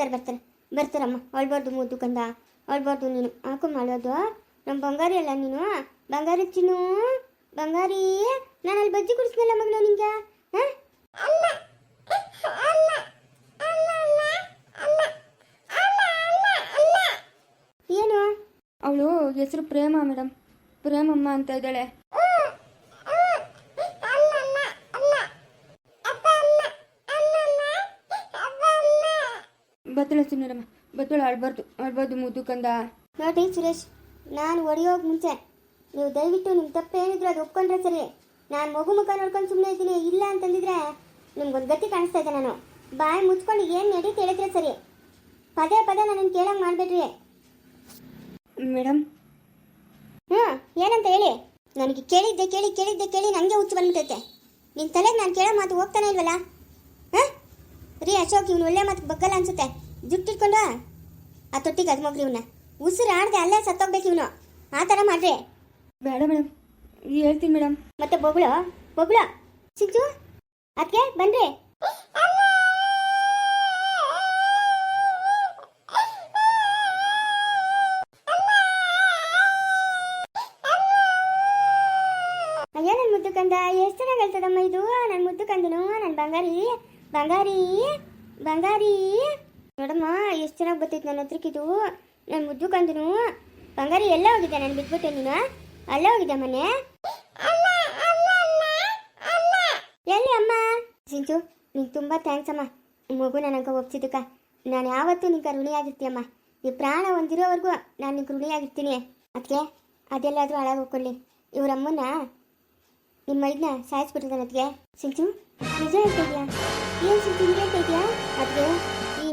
ಬರ್ತಾರೆ ಬರ್ತಾರೆ. ಬರ್ತಾರಮ್ಮ. ಅಳ್ಬಾರ್ದು ಮುದ್ದು ಕಂದ ಅಳ್ಬಾರ್ದು ನೀನು. ಹಾಕು ಮಾಡೋದು. ನಮ್ಮ ಬಂಗಾರಿ ಅಲ್ಲ ನೀನು? ಬಂಗಾರಿ ಚಿನ್ನು? ಬಂಗಾರಿ? ನಾನು ಅಲ್ಲಿ ಬಜ್ಜಿ ಕುಡಿಸ್ನಲ್ಲ ಮಗಳು ನಿಂಗೆ? ಹಾಂ? ಏನು? ಅವಳು ಹೆಸರು ಪ್ರೇಮ ಮೇಡಮ್. ಪ್ರೇಮಮ್ಮ ಅಂತ ಇದ್ದಾಳೆ. ಬತ್ತಳ ಸುಮ್ಮರಮ್ಮ ಬತ್ತಳ ಆಡ್ಬಾರ್ದು ಆಡ್ಬಾರ್ದು ಮುದ್ದು ಕಂದ. ನೋಡಿ ಸುರೇಶ್ ನಾನು ಒಡೆಯೋಗ ಮುಂಚೆ ನೀವು ದಯವಿಟ್ಟು ನಿಮ್ಮ ತಪ್ಪೇನಿದ್ರು ಅದು ಒಪ್ಕೊಂಡ್ರೆ ಸರಿ. ನಾನು ಮಗು ಮುಖ ನೋಡ್ಕೊಂಡು ಸುಮ್ಮನೆ ಇದ್ದೀನಿ ಇಲ್ಲ ಅಂತಂದಿದ್ರೆ ನಿಮ್ಗೊಂದು ಗತಿ ಕಾಣಿಸ್ತಾ ಇದೆ ನಾನು. ಬಾಯಿ ಮುಚ್ಕೊಂಡು ಏನು ನಡೀತು ಹೇಳಿದ್ರೆ ಸರಿ. ಪದೇ ಪದೇ ನನ್ನನ್ನು ಕೇಳಂಗೆ ಮಾಡಬೇಡ್ರಿ. ಮೇಡಮ್ ಹ್ಞೂ ಏನಂತ ಹೇಳಿ? ನನಗೆ ಕೇಳಿದ್ದೆ ಕೇಳಿ ಕೇಳಿದ್ದೆ ಕೇಳಿ ನನಗೆ ಹುಚ್ಚು ಬಂದ್ಬಿಟ್ಟೈತೆ. ನಿನ್ನ ತಲೆಗೆ ನಾನು ಕೇಳೋ ಮಾತು ಹೋಗ್ತಾನೆ ಇಲ್ವಲ್ಲ? ಹಾಂ? ರೀ ಅಶೋಕ್ ಇವನು ಒಳ್ಳೆ ಮಾತು ಬಗ್ಗಲ್ಲ ಅನ್ಸುತ್ತೆ. ಜುಟ್ಟಿಟ್ಕೊಂಡು ಆ ತೊಟ್ಟಿಗೆ ಅದ್ಮೋಗ್ರಿ ಮಗ್ರಿ ಇವನ್ನ ಉಸಿರು ಆಡದೆ ಅಲ್ಲೇ ಸತ್ತೋಗ್ಬೇಕು ಇವನು. ಆ ಥರ ಮಾಡ್ರಿ. ಬೇಡ ಮೇಡಮ್ ಹೇಳ್ತೀನಿ ಮೇಡಮ್ ಮತ್ತೆ ಬೊಗಳು ಬೊಗಳು. ಸಿಂಚು ಅದಕ್ಕೆ ಬನ್ರಿ. ಅಯ್ಯೋ ನನ್ನ ಮುದ್ದು ಕಂದ ಎಷ್ಟು ಚೆನ್ನಾಗಿ ಹೇಳ್ತದಮ್ಮ ಇದು? ನನ್ನ ಮುದ್ದು ಕಂದನು ನನ್ನ ಬಂಗಾರಿ. ಬಂಗಾರಿ ಬಂಗಾರಿ. ನೋಡಮ್ಮ, ಎಷ್ಟು ಚೆನ್ನಾಗಿ ಬರ್ತೈತೆ ನನ್ನ ಹತ್ರಕ್ಕೆ ಇದು. ನನ್ನ ಮುದ್ದು ಕಂದನು ಬಂಗಾರಿ ಎಲ್ಲ ಹೋಗಿದ್ದೆ ನಾನು ಬಿಟ್ಬಿಟ್ಟೆ ನೀನು. ಅಲ್ಲೇ ಹೋಗಿದ್ದೆ ಮನೆ. ಎಲ್ಲಿ ಅಮ್ಮ? ಸಿಂಚು ನಿಂಗೆ ತುಂಬ ಥ್ಯಾಂಕ್ಸ್ ಅಮ್ಮ. ಮಗು ನನಗೆ ಒಪ್ಸಿದ್ದಕ್ಕ. ನಾನು ಯಾವತ್ತೂ ನಿಂಗೆ ಋಣಿಯಾಗಿರ್ತೀಯಮ್ಮ. ಈ ಪ್ರಾಣ ಹೊಂದಿರೋವರೆಗೂ ನಾನು ನಿಂಗೆ ಋಣಿಯಾಗಿರ್ತೀನಿ. ಅದಕ್ಕೆ ಅದೆಲ್ಲಾದರೂ ಹಾಳಾಗೋಕೊಳ್ಳಿ ಇವರಮ್ಮನ ನಿಮ್ಮ ಇದನ್ನ ಸಾಯಿಸ್ಬಿಟ್ಟಿದ್ದಾನೆ ಅದಕ್ಕೆ ಸಿಂಚು, ನಿಜ ಹೇಳ್ತಿದ್ಯಾ ಏನು ಸಿಂಚು ನಿಜ ಹೇಳ್ತಿದ್ಯಾ ಅದಕ್ಕೆ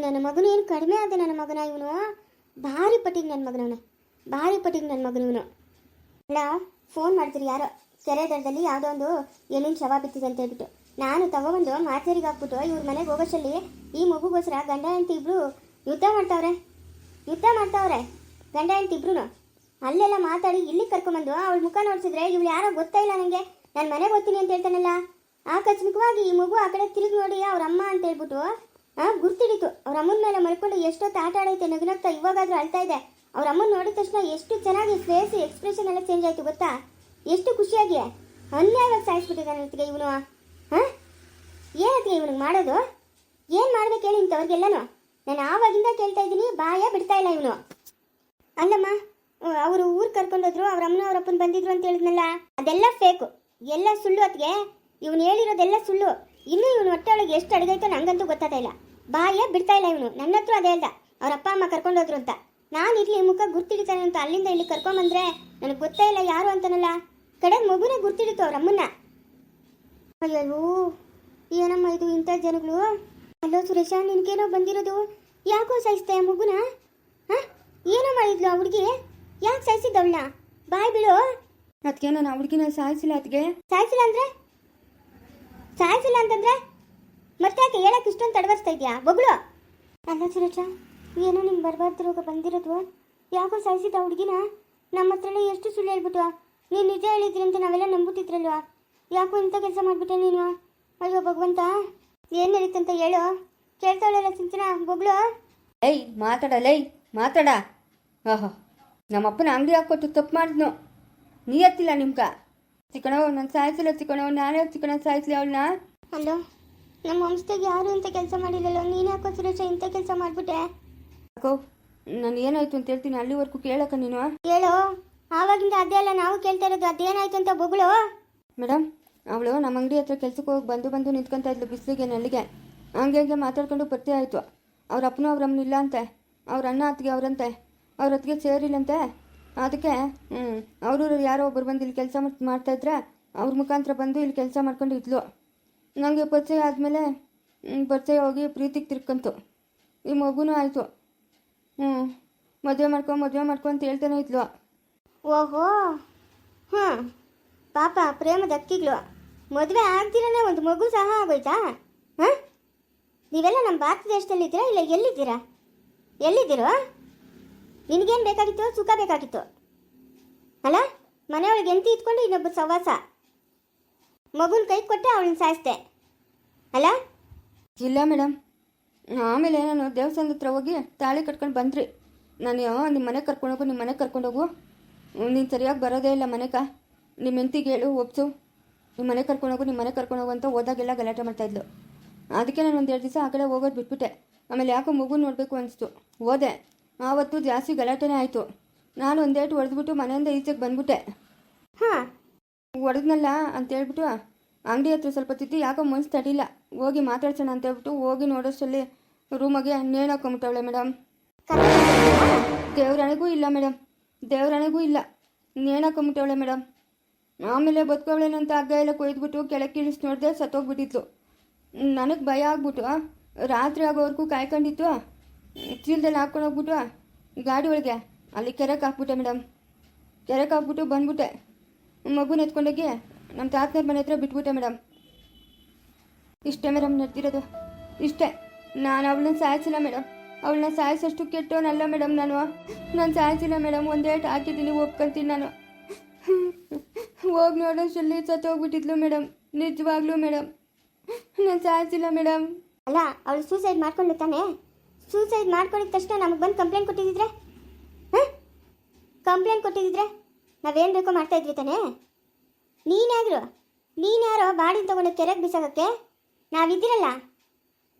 ನನ್ನ ಮಗನು ಏನು ಕಡಿಮೆ ಆದ ನನ್ನ ಮಗನ ಇವನು? ಭಾರಿ ಪಟ್ಟಿಗೆ ನನ್ನ ಮಗನವನು. ಭಾರಿ ಪಟ್ಟಿಗೆ ನನ್ನ ಮಗನು ಇವನು ಅಲ್ಲ ಫೋನ್ ಮಾಡ್ತೀರಿ ಯಾರೋ? ಕೆರೆ ದಡದಲ್ಲಿ ಯಾವುದೋ ಒಂದು ಎಲ್ಲಿನ ಶವ ಬಿತ್ತಿದೆ ಅಂತ ಹೇಳ್ಬಿಟ್ಟು. ನಾನು ತಗೊಬಂದು ಮಾಚೇರಿಗೆ ಹಾಕ್ಬಿಟ್ಟು ಇವ್ರ ಮನೆಗೆ ಹೋಗೋಷ್ಟಲ್ಲಿ ಈ ಮಗುಗೋಸ್ಕರ ಗಂಡ ಹೆಂಡತಿ ಇಬ್ರು ಯುದ್ಧ ಮಾಡ್ತಾವ್ರೆ. ಯುದ್ಧ ಮಾಡ್ತಾವ್ರೆ, ಗಂಡ ಹೆಂಡತಿ ಇಬ್ರು ಅಲ್ಲೆಲ್ಲ ಮಾತಾಡಿ ಇಲ್ಲಿಗೆ ಕರ್ಕೊಂಬಂದು ಅವಳ ಮುಖ ನೋಡ್ಸಿದ್ರೆ ಇವ್ಳು ಯಾರೋ ಗೊತ್ತಾ ಇಲ್ಲ ನನಗೆ ನಾನು ಮನೆಗೆ ಓದ್ತೀನಿ ಅಂತ ಹೇಳ್ತಾನಲ್ಲ. ಆಕಸ್ಮಿಕವಾಗಿ ಈ ಮಗು ಆ ಕಡೆ ತಿರುಗಿ ನೋಡಿ ಅವ್ರ ಅಮ್ಮ ಅಂತ ಹೇಳ್ಬಿಟ್ಟು ಆ, ಗುರ್ತಿಡಿತು. ಅವ್ರ ಅಮ್ಮನ ಮೇಲೆ ಮಲ್ಕೊಂಡು ಎಷ್ಟೊತ್ತು ಆಟ ಆಡೈತೆ ನಗುನಗ್ತಾ ಇವಾಗಾದ್ರೂ ಅಳ್ತಾ ಇದೆ. ಅವ್ರ ಅಮ್ಮನ ನೋಡಿದ ತಕ್ಷಣ ಎಷ್ಟು ಚೆನ್ನಾಗಿ ಫೇಸ್ ಎಕ್ಸ್ಪ್ರೆಷನ್ ಎಲ್ಲ ಚೇಂಜ್ ಆಯ್ತು ಗೊತ್ತಾ? ಎಷ್ಟು ಖುಷಿಯಾಗಿ. ಅನ್ಯಾಯವಾಗಿ ಸಾಯಿಸ್ಬಿಟ್ಟಿದ್ದಾನೆ ಅಂತಿಗೆ ಇವನು. ಹಾಂ ಏನತ್ತಿಗೆ ಇವನಿಗೆ ಮಾಡೋದು? ಏನು ಮಾಡ್ಬೇಕು ಹೇಳಿ ಇಂಥವ್ರಿಗೆಲ್ಲನೂ ನಾನು ಆವಾಗಿಂದ ಕೇಳ್ತಾ ಇದ್ದೀನಿ, ಬಾಯ ಬಿಡ್ತಾ ಇಲ್ಲ ಇವನು. ಅಲ್ಲಮ್ಮ ಅವರು ಊರು ಕರ್ಕೊಂಡೋದ್ರು ಅವ್ರ ಅಮ್ಮನ ಅವ್ರ ಅಪ್ಪನ ಬಂದಿದ್ರು ಅಂತ ಹೇಳಿದ್ನಲ್ಲ? ಅದೆಲ್ಲ ಫೇಕು ಎಲ್ಲ ಸುಳ್ಳು ಅತ್ಗೆ ಇವನು ಹೇಳಿರೋದೆಲ್ಲ ಸುಳ್ಳು. ಇನ್ನೂ ಇವನು ಹೊಟ್ಟೆ ಒಳಗೆ ಎಷ್ಟು ಅಡಗೈತೋ ನಂಗಂತೂ ಗೊತ್ತಾಗ್ತಾ ಇಲ್ಲ. ಬಾಯೇ ಬಿಡ್ತಾ ಇಲ್ಲ ಇವನು. ನನ್ನ ಹತ್ರ ಅದೇ ಅಲ್ಲ ಅವ್ರ ಅಪ್ಪ ಅಮ್ಮ ಕರ್ಕೊಂಡೋದ್ರು ಅಂತ. ನಾನು ಇರ್ಲಿ ಮುಖ ಗುರ್ತಿಡಿತಾನೆ ಅಂತ ಅಲ್ಲಿಂದ ಇಲ್ಲಿ ಕರ್ಕೊಂಬಂದ್ರೆ ನನಗೆ ಗೊತ್ತೇ ಇಲ್ಲ ಯಾರು ಅಂತನಲ್ಲ. ಕಡೆ ಮಗುನೇ ಗುರ್ತಿಡಿತು ಅವ್ರ ಅಮ್ಮನ್ನ. ಅಯ್ಯೋ ಏನಮ್ಮ ಇದು ಇಂಥ ಜನಗಳು? ಅಲ್ಲೋ ಸುರೇಶ ನಿನ್ಗೇನೋ ಬಂದಿರೋದು? ಯಾಕೋ ಸಾಯಿಸ್ತೆ ಮಗುನ? ಹಾಂ? ಏನೋ ಮಾಡಿದ್ಲು ಆ ಹುಡುಗಿ? ಯಾಕೆ ಸಾಯಿಸಿದ್ದವಳನ್ನ ಬಾಯ್ ಬಿಡು. ಅದಕ್ಕೆ ನಾನು ಹುಡುಗಿನ ಸಾಯಿಸಿಲ್ಲ ಅದಕ್ಕೆ ಸಾಯಿಸಿಲ್ಲ ಅಂದ್ರೆ? ಸಾಯಿಸಿಲ್ಲ ಅಂತಂದ್ರೆ? ಮತ್ತೆ ಯಾಕೆ ಹೇಳಕ್ ಇಷ್ಟೊಂದು ತಡವರ್ಸ್ತಾ ಇದೆಯಾ? ಬೊಗಳು! ಅಲ್ಲ ಸುರೇಶ ಏನೋ ನಿಮ್ಗೆ ಬರಬಾರ್ದು ರೋಗ ಬಂದಿರೋದು. ಯಾಕೋ ಸಾಯಿಸಿದ ಹುಡುಗಿನ ನಮ್ಮ ಹತ್ರನೇ ಎಷ್ಟು ಸುಳ್ಳು ಹೇಳ್ಬಿಟ್ಟು ನೀನು ನಿಜ ಹೇಳಿದ್ರಿ ಅಂತ ನಾವೆಲ್ಲ ನಂಬುತ್ತಿದ್ರಲ್ವಾ ಯಾಕೋ ಇಂಥ ಕೆಲಸ ಮಾಡಿಬಿಟ್ಟೆ ನೀನು? ಅಯ್ಯೋ ಭಗವಂತ ಏನು ನಡೀತಂತ ಹೇಳು. ಕೇಳ್ತಾಳಲ್ಲ ಸಿಂಚನ ಬೊಗಳು! ಏಯ್ ಮಾತಾಡ ಲೈ ಮಾತಾಡ. ಓಹೋ ನಮ್ಮಪ್ಪನ ಅಂಗಡಿ ಹಾಕೊಟ್ಟು ತಪ್ಪು ಮಾಡಿದ್ನು. ನೀ ಎತ್ತಿಲ್ಲ ನಿಮ್ಗ. ಚಿಕ್ಕಣವ್ ನಾನು ಸಾಯಿಸಿಲ್ಲ ಚಿಕ್ಕಣವ್ ನಾನೇ ಚಿಕ್ಕಣ ಸಾಯಿಸ್ಲಿ ಅವಳನ್ನ. ಅಲ್ಲೋ ನಮ್ಮ ವಂಶದಾಗ ಯಾರು ಅಂತ ಕೆಲಸ ಮಾಡಿಲ್ಲಲ್ಲ ನೀನು ಯಾಕೋ ಸುರೇಶ ಇಂಥ ಕೆಲಸ ಮಾಡಿಬಿಟ್ಟೆ? ಅಕ್ಕೋ ನಾನು ಏನಾಯ್ತು ಅಂತ ಹೇಳ್ತೀನಿ. ಅಲ್ಲಿವರೆಗೂ ಕೇಳಕ್ಕ ನೀನು? ಹೇಳು. ಆವಾಗಿಂದ ಅದೇ ಅಲ್ಲ ನಾವು ಕೇಳ್ತಾ ಇರೋದು. ಅದೇನಾಯ್ತು ಅಂತ ಬೊಗಳು. ಮೇಡಮ್ ಅವಳು ನಮ್ಮ ಅಂಗಡಿ ಹತ್ರ ಕೆಲ್ಸಕ್ಕೆ ಹೋಗಿ ಬಂದು ಬಂದು ನಿಂತ್ಕೊಂತ ಇದ್ಲು ಬಿಸಿಲಿಗೆ ನಲ್ಲಿಗೆ. ಹಂಗೆ ಹಂಗೆ ಮಾತಾಡ್ಕೊಂಡು ಪರಿಚಯ ಆಯಿತು. ಅವ್ರ ಅಪ್ಪನೂ ಅವ್ರ ಅಮ್ಮನಿಲ್ಲ ಅಂತೆ. ಅವ್ರ ಅಣ್ಣ ಅತ್ತಿಗೆ ಅವರಂತೆ. ಅವ್ರ ಅತ್ತಿಗೆ ಸೇರಿಲ್ಲಂತೆ. ಅದಕ್ಕೆ ಹ್ಞೂ ಅವರು ಯಾರೋ ಒಬ್ಬರು ಬಂದು ಇಲ್ಲಿ ಕೆಲಸ ಮಾಡ್ತಾಯಿದ್ರೆ ಅವ್ರ ಮುಖಾಂತರ ಬಂದು ಇಲ್ಲಿ ಕೆಲಸ ಮಾಡ್ಕೊಂಡು ಇದ್ಲು. ನನಗೆ ಪರಿಚಯ ಆದಮೇಲೆ ಪರಿಚಯ ಹೋಗಿ ಪ್ರೀತಿಗೆ ತಿರ್ಕಂತು. ಈ ಮಗುನೂ ಆಯಿತು. ಹ್ಞೂ ಮದುವೆ ಮಾಡ್ಕೊ ಮದುವೆ ಮಾಡ್ಕೊ ಅಂತ ಹೇಳ್ತಾನೆ ಇದ್ಲು. ಓಹೋ. ಹಾಂ ಪಾಪ ಪ್ರೇಮದ ಅಕ್ಕಿಗಳು. ಮದುವೆ ಆಗ್ದಿರನೇ ಒಂದು ಮಗು ಸಹ ಆಗೋಯ್ತಾ? ಹಾಂ? ನೀವೆಲ್ಲ ನಮ್ಮ ಭಾರತ ದೇಶದಲ್ಲಿದ್ದೀರಾ ಇಲ್ಲ ಎಲ್ಲಿದ್ದೀರಾ? ಎಲ್ಲಿದ್ದೀರೋ? ನಿನಗೇನು ಬೇಕಾಗಿತ್ತು? ಸುಖ ಬೇಕಾಗಿತ್ತು. ಅಲ್ಲ, ಮನೆಯೊಳಗೆ ಎಂತಿ ಇಟ್ಕೊಂಡು ಇನ್ನೊಬ್ಬ ಸವಾಸ ಮಗುನ ಕೈ ಕೊಟ್ಟೆ ಅವಳನ್ನ ಸಾಯಿಸ್ದೆ. ಅಲ್ಲ ಇಲ್ಲ ಮೇಡಮ್. ಆಮೇಲೆ ನಾನು ದೇವಸ್ಥಾನದ ಹತ್ರ ಹೋಗಿ ತಾಳಿ ಕಟ್ಕೊಂಡು ಬಂದ್ರಿ. ನಾನು ನಿಮ್ಮ ಮನೆಗೆ ಕರ್ಕೊಂಡೋಗು ನಿಮ್ಮ ಮನೆಗೆ ಕರ್ಕೊಂಡೋಗು ನೀನು ಸರಿಯಾಗಿ ಬರೋದೇ ಇಲ್ಲ ಮನೆಗೆ. ನಿಮ್ಮ ಹೆಂಡ್ತಿಗೆ ಹೇಳು ಒಪ್ಸು. ನಿಮ್ಮ ಮನೆಗೆ ಕರ್ಕೊಂಡೋಗು ನಿಮ್ಮ ಮನೆಗೆ ಕರ್ಕೊಂಡೋಗು ಅಂತ ಹೋದಾಗೆಲ್ಲ ಗಲಾಟೆ ಮಾಡ್ತಾಯಿದ್ಲು ಅದಕ್ಕೆ ನಾನು ಒಂದು ಎರಡು ದಿವಸ ಆ ಕಡೆ ಹೋಗೋದು ಬಿಟ್ಬಿಟ್ಟೆ. ಆಮೇಲೆ ಯಾಕೋ ಮಗು ನೋಡಬೇಕು ಅನಿಸ್ತು. ಹೋದೆ. ಆವತ್ತು ಜಾಸ್ತಿ ಗಲಾಟೆನೇ ಆಯಿತು. ನಾನು ಒಂದೇಟು ಹೊಡೆದ್ಬಿಟ್ಟು ಮನೆಯಿಂದ ಈಚೆಗೆ ಬಂದ್ಬಿಟ್ಟೆ. ಹಾಂ ಹೊಡೆದ್ನಲ್ಲ ಅಂತ ಹೇಳ್ಬಿಟ್ಟು, ಅಂಗಡಿ ಹತ್ರ ಸ್ವಲ್ಪ ತಿದ್ದು ಯಾಕೋ ಮನ್ಸು ತಡಿಲ್ಲ. ಹೋಗಿ ಮಾತಾಡ್ಸೋಣ ಅಂತ ಹೇಳ್ಬಿಟ್ಟು ಹೋಗಿ ನೋಡೋಷ್ಟರಲ್ಲಿ ರೂಮಗೆ ನೇಣು ಹಾಕೊಂಬಿಟ್ಟವಳೆ ಮೇಡಮ್ ದೇವ್ರಣೆಗೂ ಇಲ್ಲ ಮೇಡಮ್ ದೇವ್ರಣೆಗೂ ಇಲ್ಲ. ನೇಣು ಹಾಕೊಂಬಿಟ್ಟವಳೆ ಮೇಡಮ್ ಆಮೇಲೆ ಬದುಕವಳೇನು ಅಂತ ಹಗ್ಗ ಎಲ್ಲ ಕೊಯ್ದ್ಬಿಟ್ಟು ಕೆಳಗೆ ಇಳಿಸಿ ನೋಡಿದೆ ಸತ್ತೋಗ್ಬಿಟ್ಟಿತ್ತು ನನಗೆ ಭಯ ಆಗ್ಬಿಟ್ಟು, ರಾತ್ರಿ ಆಗೋವರೆಗೂ ಕಾಯ್ಕೊಂಡಿತ್ತು ಚೀಲದಲ್ಲಿ ಹಾಕ್ಕೊಂಡೋಗ್ಬಿಟ್ಟು ಗಾಡಿ ಒಳಗೆ, ಅಲ್ಲಿ ಕೆರೆಗೆ ಹಾಕ್ಬಿಟ್ಟೆ ಮೇಡಮ್ ಕೆರೆಗೆ ಹಾಕ್ಬಿಟ್ಟು ಬಂದ್ಬಿಟ್ಟೆ. ಮಗುನ ಎತ್ಕೊಂಡೋಗಿ ನಮ್ಮ ತಾತನ ಮನೆ ಹತ್ರ ಬಿಟ್ಬಿಟ್ಟೆ ಮೇಡಮ್ ಇಷ್ಟೇ ಮೇಡಮ್ ನಡೆದಿರೋದು. ಇಷ್ಟೇ. ನಾನು ಅವಳನ್ನ ಸಾಯಿಸಿಲ್ಲ ಮೇಡಮ್ ಅವಳನ್ನ ಸಾಯಿಸೋಷ್ಟು ಕೆಟ್ಟವನಲ್ಲ ಮೇಡಮ್ ನಾನು. ನಾನು ಸಾಯಿಸಿಲ್ಲ ಮೇಡಮ್ ಒಂದೇ ಹಾಕಿದ್ದೀನಿ, ಒಪ್ಕೊಂತೀನಿ ನಾನು. ಹೋಗಿ ಸತ್ತು ಸತ್ತೋಗ್ಬಿಟ್ಟಿದ್ಲು ಮೇಡಮ್ ನಿಜವಾಗ್ಲೂ ಮೇಡಮ್ ನಾನು ಸಾಯಿಸಿಲ್ಲ ಮೇಡಮ್ ಅಲ್ಲ, ಅವಳು ಸೂಸೈಡ್ ಮಾಡ್ಕೊಂಡು ತಾನೆ? ಸೂಸೈಡ್ ಮಾಡ್ಕೊಂಡಿದ್ದ ತಕ್ಷಣ ನಮಗೆ ಬಂದು ಕಂಪ್ಲೇಂಟ್ ಕೊಟ್ಟಿದ್ದಿದ್ರೆ ಹಾಂ ಕಂಪ್ಲೇಂಟ್ ಕೊಟ್ಟಿದ್ದಿದ್ರೆ ನಾವೇನು ಬೇಕೋ ಮಾಡ್ತಾ ಇದ್ವಿ ತಾನೇ? ನೀನ್ಯಾದ್ರು ನೀನ್ಯಾರೋ ಬಾಡಿನ ತಗೊಂಡು ಕೆರೆಗೆ ಬಿಸಾಕೋಕ್ಕೆ? ನಾವಿದ್ದೀರಲ್ಲ?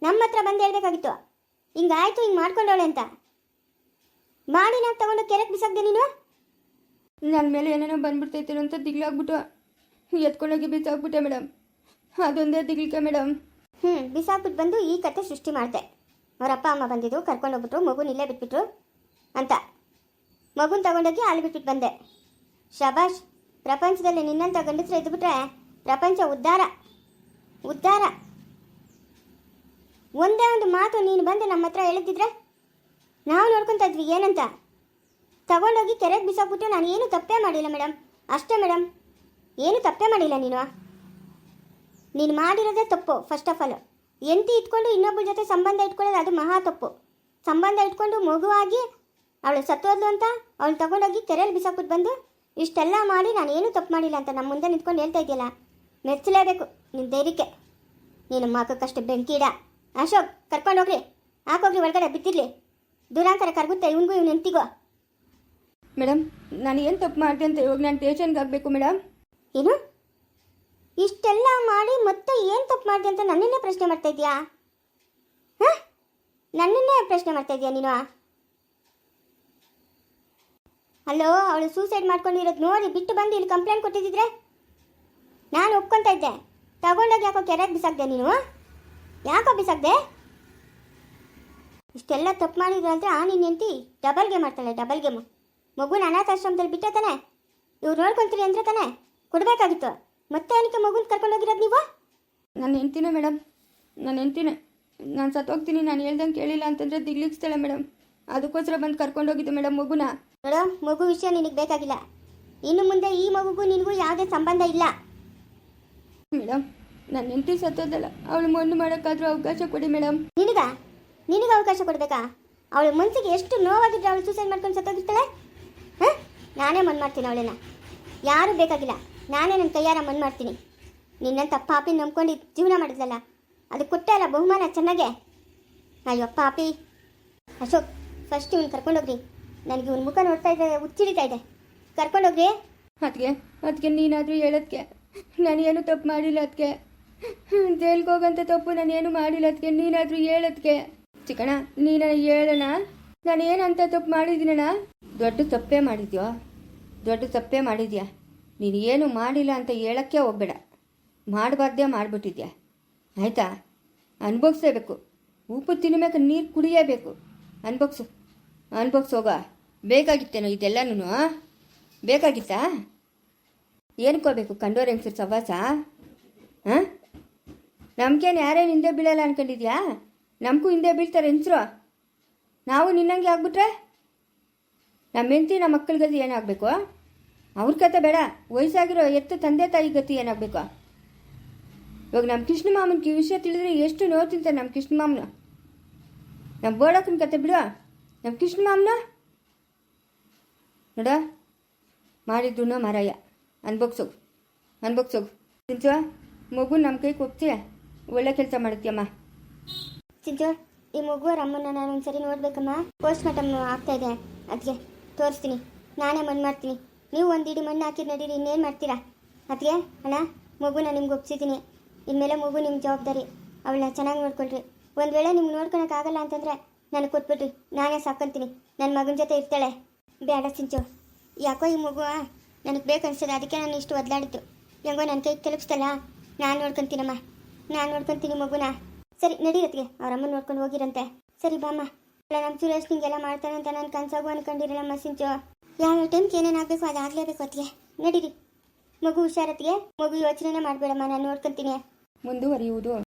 ನಮ್ಮ ಹತ್ರ ಬಂದು ಹೇಳ್ಬೇಕಾಗಿತ್ತು. ಹಿಂಗಾಯ್ತು ಹಿಂಗೆ ಮಾಡ್ಕೊಂಡವಳೆ ಅಂತ. ಮಾಡಿ ನಾವು ತಗೊಂಡು ಕೆರೆಗೆ ಬಿಸಾಕ್ದೆ ನೀನು? ನನ್ನ ಮೇಲೆ ಏನೇನೋ ಬಂದ್ಬಿಡ್ತೈತೇನೋ ಅಂತ ದಿಗ್ಲಾಗ್ಬಿಟ್ಟು ಎತ್ಕೊಂಡೋಗಿ ಬಿಸಾಕ್ಬಿಟ್ಟೆ ಮೇಡಮ್ ಅದೊಂದೇ ದಿಗ್ಲಿಕೆ ಮೇಡಮ್ ಹ್ಞೂ ಬಿಸಾಕ್ಬಿಟ್ಟು ಬಂದು ಈ ಕತೆ ಸೃಷ್ಟಿ ಮಾಡಿದೆ. ಅವರಪ್ಪ ಅಮ್ಮ ಬಂದಿದ್ದು ಕರ್ಕೊಂಡೋಗ್ಬಿಟ್ರು ಮಗುನ ಇಲ್ಲೇ ಬಿಟ್ಬಿಟ್ರು ಅಂತ. ಮಗುನ ತಗೊಂಡೋಗಿ ಅಲ್ಲಿ ಬಿಟ್ಬಿಟ್ಟು ಬಂದೆ. ಶಬಾಷ್, ಪ್ರಪಂಚದಲ್ಲಿ ನಿನ್ನಂಥ ಗಂಡಸರು ಇದ್ಬಿಟ್ರೆ ಪ್ರಪಂಚ ಉದ್ಧಾರ ಉದ್ಧಾರ. ಒಂದೇ ಒಂದು ಮಾತು ನೀನು ಬಂದು ನಮ್ಮ ಹತ್ರ ಹೇಳಿದ್ದಿದ್ರೆ ನಾವು ನೋಡ್ಕೊತಾ ಇದ್ವಿ, ಏನಂತ? ತಗೊಂಡೋಗಿ ಕೆರೆಗೆ ಬಿಸಾಕ್ಬಿಟ್ಟು ನಾನು ಏನು ತಪ್ಪೇ ಮಾಡಿಲ್ಲ ಮೇಡಮ್ ಅಷ್ಟೇ ಮೇಡಮ್ ಏನು ತಪ್ಪೇ ಮಾಡಿಲ್ಲ ನೀನು. ನೀನು ಮಾಡಿರೋದೇ ತಪ್ಪು ಫಸ್ಟ್ ಆಫ್ ಆಲ್ ಎಂಟಿ ಇಟ್ಕೊಂಡು ಇನ್ನೊಬ್ಬರ ಜೊತೆ ಸಂಬಂಧ ಇಟ್ಕೊಳ್ಳೋದು ಅದು ಮಹಾ ತಪ್ಪು. ಸಂಬಂಧ ಇಟ್ಕೊಂಡು ಮಗುವಾಗಿ ಅವಳು ಸತ್ತೋದ್ಲು ಅಂತ ಅವಳು ತಗೊಂಡೋಗಿ ಕೆರೆಯಲ್ಲಿ ಬಿಸಾಕ್ಬಿಟ್ಟು ಬಂದು ಇಷ್ಟೆಲ್ಲ ಮಾಡಿ ನಾನು ಏನೂ ತಪ್ಪು ಮಾಡಿಲ್ಲ ಅಂತ ನಮ್ಮ ಮುಂದೆ ನಿಂತ್ಕೊಂಡು ಹೇಳ್ತಾ ಇದೆಯಲ್ಲ ಮೆಚ್ಚಲೇಬೇಕು ನಿನ್ನ ಧೈರ್ಯಕ್ಕೆ. ನೀನು ಮಾಕಕ್ಕಷ್ಟು ಬೆಂಕಿಡ ಅಶೋಕ್ ಕರ್ಕೊಂಡು ಹೋಗ್ರಿ. ಹಾಕೋಗ್ರಿ ಒಳಗಡೆ ಬಿತ್ತಿರ್ಲಿ ದುರಾಂತರ ಕರ್ಗುತ್ತೆ ಇವನಿಗೂ ಇವ್ನು ಎಂತಿಗೋ ಮೇಡಮ್ ನಾನು ಏನು ತಪ್ಪು ಮಾಡಿದೆ ಅಂತ ಇವಾಗ ನಾನು ಟೇಷನ್ಗೆ ಆಗಬೇಕು ಮೇಡಮ್ ಏನು? ಇಷ್ಟೆಲ್ಲ ಮಾಡಿ ಮತ್ತೆ ಏನು ತಪ್ಪು ಮಾಡಿದೆ ಅಂತ ನನ್ನನ್ನೇ ಪ್ರಶ್ನೆ ಮಾಡ್ತಾ ಇದೆಯಾ ಹಾಂ? ನನ್ನನ್ನೇ ಪ್ರಶ್ನೆ ಮಾಡ್ತಾ ಇದೆಯಾ ನೀನು? ಹಲೋ ಅವಳು ಸೂಸೈಡ್ ಮಾಡ್ಕೊಂಡಿರೋದು ನೋಡಿ, ಬಿಟ್ಟು ಬಂದು ಇಲ್ಲಿ ಕಂಪ್ಲೇಂಟ್ ಕೊಟ್ಟಿದ್ದಿದ್ರೆ? ನಾನು ಒಪ್ಕೊತಾ ಇದ್ದೆ. ತಗೊಂಡೋಗಿ ಯಾಕೋ ಕೆರೆಗೆ ಬಿಸಾಕ್ದೆ ನೀನು? ಯಾಕೋ ಬಿಸಾಕ್ದೆ? ಇಷ್ಟೆಲ್ಲ ತಪ್ಪು ಮಾಡಿದ್ರು ಅಂದರೆ ಆ ನಿನ್ನ ಹೆಂಡತಿ ಡಬಲ್ ಗೇಮ್ ಮಾಡ್ತಾಳೆ ಡಬಲ್ ಗೇಮು ಮಗುನ ಅನಾಥಾಶ್ರಮದಲ್ಲಿ ಬಿಟ್ಟೆ ತಾನೆ? ಇವ್ರು ನೋಡ್ಕೊಂತೀರಿ ಅಂದ್ರೆ ತಾನೆ? ಕೊಡಬೇಕಾಗಿತ್ತು. ಮತ್ತೆ ಏನಕ್ಕೆ ಮಗುನ ಕರ್ಕೊಂಡೋಗಿರೋದು ನೀವು? ನನ್ನ ಹೆಂಡ್ತಿನೇ ಮೇಡಮ್ ನನ್ನ ಹೆಂಡ್ತಿನೇ. ನಾನು ಸತ್ತೋಗ್ತೀನಿ, ನಾನು ಹೇಳ್ದಂಗೆ ಕೇಳಿಲ್ಲ ಅಂತಂದರೆ ದಿಗ್ಲಿಕ್ಸ್ತಾಳೆ ಮೇಡಮ್ ಅದಕ್ಕೋಸ್ಕರ ಬಂದು ಕರ್ಕೊಂಡೋಗಿದ್ದೆ ಮೇಡಮ್ ಮಗುನ. ನೋಡೋ ಮಗು ವಿಷಯ ನಿನಗೆ ಬೇಕಾಗಿಲ್ಲ. ಇನ್ನು ಮುಂದೆ ಈ ಮಗುಗೂ ನಿನಗೂ ಯಾವುದೇ ಸಂಬಂಧ ಇಲ್ಲ. ಮೇಡಮ್ ನನ್ನ ಹೆಂಡ್ತಿ ಸತ್ತೋದಲ್ಲ ಅವಳು ಮಣ್ಣು ಮಾಡೋಕ್ಕಾದ್ರೂ ಅವಕಾಶ ಕೊಡಿ ಮೇಡಮ್ ನಿನಗ? ನಿನಗೆ ಅವಕಾಶ ಕೊಡಬೇಕಾ? ಅವಳ ಮನಸ್ಸಿಗೆ ಎಷ್ಟು ನೋವಾಗಿದ್ರೆ ಅವಳು ಸೂಸೈಡ್ ಮಾಡ್ಕೊಂಡು ಸತ್ತೋಗಿರ್ತಾಳೆ? ಹಾಂ? ನಾನೇ ಮನ್ ಮಾಡ್ತೀನಿ ಅವಳನ್ನ. ಯಾರೂ ಬೇಕಾಗಿಲ್ಲ. ನಾನೇ ನನ್ನ ಕೈಯಾರ ಮನ್ ಮಾಡ್ತೀನಿ. ನಿನ್ನಂತ ಪಾಪಿ ನಂಬ್ಕೊಂಡು ಜೀವನ ಮಾಡಿದ್ಲಲ್ಲ ಅದು ಕೊಟ್ಟೆ ಅಲ್ಲ ಬಹುಮಾನ ಚೆನ್ನಾಗೆ. ಅಯ್ಯೋ ಪಾಪಿ. ಅಶೋಕ್ ಫಸ್ಟ್ ಇವ್ನು ಕರ್ಕೊಂಡೋಗ್ರಿ. ನನಗೆ ಒಂದು ಮುಖ ನೋಡ್ತಾ ಇದ್ದೆ ಹುಚ್ಚಿಡಿತಾ ಇದೆ. ಕರ್ಕೊಂಡೋಗ್ರಿ ಅದಕ್ಕೆ ಅದಕ್ಕೆ ನೀನಾದರೂ ಹೇಳೋದಕ್ಕೆ ನಾನು ಏನು ತಪ್ಪು ಮಾಡಿಲ್ಲ ಅದಕ್ಕೆ ಹೋಗಂತ ತಪ್ಪು ನಾನು ಏನು ಮಾಡಿಲ್ಲ ಅದಕ್ಕೆ ನೀನಾದರೂ ಹೇಳೋದಕ್ಕೆ ಚಿಕ್ಕಣ ನೀನ ಹೇಳೋಣ ನಾನು ಏನಂತ ತಪ್ಪು ಮಾಡಿದ್ದೀನಣ್ಣ? ದೊಡ್ಡ ತಪ್ಪೇ ಮಾಡಿದ್ಯೋ? ದೊಡ್ಡ ತಪ್ಪೇ ಮಾಡಿದ್ಯಾ? ನೀನು ಏನು ಮಾಡಿಲ್ಲ ಅಂತ ಹೇಳೋಕ್ಕೆ ಹೋಗ್ಬೇಡ. ಮಾಡಬಾರ್ದೇ ಮಾಡಿಬಿಟ್ಟಿದ್ಯಾ? ಆಯಿತಾ? ಅನ್ಭೋಗಿಸ್ಲೇಬೇಕು ಉಪ್ಪು ತಿನ್ನಬೇಕು ನೀರು ಕುಡಿಯಬೇಕು. ಅನ್ಭೋಗ್ಸು ಅನ್ಭೋಗ್ಸೋಗ ಬೇಕಾಗಿತ್ತೇನೋ ಇದೆಲ್ಲನೂ ಬೇಕಾಗಿತ್ತಾ? ಏನ್ಕೋಬೇಕು ಕಂಡೋರ್ ಹೆಂಗ್ಸರ್ ಸವಾಸ? ಹಾಂ? ನಮ್ಗೇನು ಯಾರೇನು ಹಿಂದೆ ಬೀಳಲ್ಲ ಅನ್ಕೊಂಡಿದ್ಯಾ? ನಮಗೂ ಹಿಂದೆ ಬೀಳ್ತಾರೆ ಹೆಂಗಸರು? ನಾವು ನಿನ್ನಂಗೆ ಆಗ್ಬಿಟ್ರೆ? ನಮ್ಮ ಹೆಂಡತಿ ನಮ್ಮ ಮಕ್ಕಳ ಗತಿ ಏನಾಗಬೇಕು? ಅವ್ರ ಕತೆ ಬೇಡ, ವಯಸ್ಸಾಗಿರೋ ಎತ್ತ ತಂದೆ ತಾಯಿ ಗತಿ ಏನಾಗಬೇಕು? ಇವಾಗ ನಮ್ಮ ಕೃಷ್ಣ ಮಾಮನ ವಿಷಯ ತಿಳಿದ್ರೆ ಎಷ್ಟು ನೋವು ತಿಂತಾರೆ ನಮ್ಮ ಕೃಷ್ಣ ಮಾಮನ? ನಮ್ಮ ಬೋಡಕ್ಕನ ಕತೆ ಬಿಡು. ನಮ್ಮ ಕೃಷ್ಣ ಮಾಮನ? ನೋಡ. ಮಾಡಿದ್ದು ಮಾರಾಯ. ಅನ್ಬೋಗ್ಸೋಗು ಅನ್ಬೋಗ್ಸೋಗು ಚಿಂಚು, ಮಗು ನಮ್ಮ ಕೈಗೆ ಒಪ್ತೀಯ ಒಳ್ಳೆ ಕೆಲಸ ಮಾಡುತ್ತೀಯಮ್ಮ. ಚಿಂಚು, ಈ ಮಗು ಅಮ್ಮನ ನಾನು ಒಂದ್ಸರಿ ನೋಡ್ಬೇಕಮ್ಮ. ಪೋಸ್ಟ್ ಮಾರ್ಟಮ್ ಆಗ್ತಾ ಇದೆ. ಅದಕ್ಕೆ ತೋರಿಸ್ತೀನಿ. ನಾನೇ ಮಣ್ಣು ಮಾಡ್ತೀನಿ. ನೀವು ಒಂದು ಇಡೀ ಮಣ್ಣು ಹಾಕಿದ್ ನಡೀರಿ, ಇನ್ನೇನು ಮಾಡ್ತೀರಾ? ಅದಕ್ಕೆ ಅಣ್ಣ, ಮಗುನ ನಿಮ್ಗೆ ಒಪ್ಸಿದ್ದೀನಿ. ಇನ್ಮೇಲೆ ಮಗು ನಿಮ್ಮ ಜವಾಬ್ದಾರಿ. ಅವಳನ್ನ ಚೆನ್ನಾಗಿ ನೋಡ್ಕೊಳ್ರಿ. ಒಂದು ವೇಳೆ ನಿಮ್ಗೆ ನೋಡ್ಕೊಳಕ್ಕಾಗಲ್ಲ ಅಂತಂದರೆ ನನಗೆ ಕೊಟ್ಬಿಟ್ರಿ ನಾನೇ ಸಾಕಂತೀನಿ. ನನ್ನ ಮಗನ ಜೊತೆ ಇರ್ತಾಳೆ. ಬೇಡ ಸಿಂಚು. ಯಾಕೋ ಈ ಮಗು ನನಗೆ ಬೇಕನ್ಸದ ಅದಕ್ಕೆ ನಾನು ಇಷ್ಟು ಒದ್ಲಾಡಿದ್ದು ಹೆಂಗೋ ನನ್ನ ಕೈಗೆ ತಲುಪಿಸ್ತಲ್ಲ. ನಾನು ನೋಡ್ಕೊಂತೀನಮ್ಮ. ನಾನು ನೋಡ್ಕೊಂತೀನಿ ಮಗುನ. ಸರಿ ನಡೀರತ್ಗೆ ಅವರಮ್ಮ ನೋಡ್ಕೊಂಡು ಹೋಗಿರಂತೆ. ಸರಿ, ಬಾಮ್ಮ. ಅಲ್ಲ ನಮ್ಮ ಸುರೇಶ್ ನಿಂಗೆಲ್ಲ ಅಂತ ನಾನು ಕನ್ಸಾಗು ಅನ್ಕೊಂಡಿರಲ್ಲಮ್ಮ ಸಿಂಚು. ಯಾವ ಟೈಮ್ಗೆ ಏನೇನು ಆಗಬೇಕು ಅದು ಆಗಲೇಬೇಕು ಅತ್ತಿಗೆ ನಡೀರಿ. ಮಗು ಹುಷಾರತ್ತಿಗೆ ಮಗು ಯೋಚನೆ ಮಾಡಬೇಡಮ್ಮ. ನಾನು ನೋಡ್ಕೊಂತೀನಿ. ಮುಂದುವರಿಯುವುದು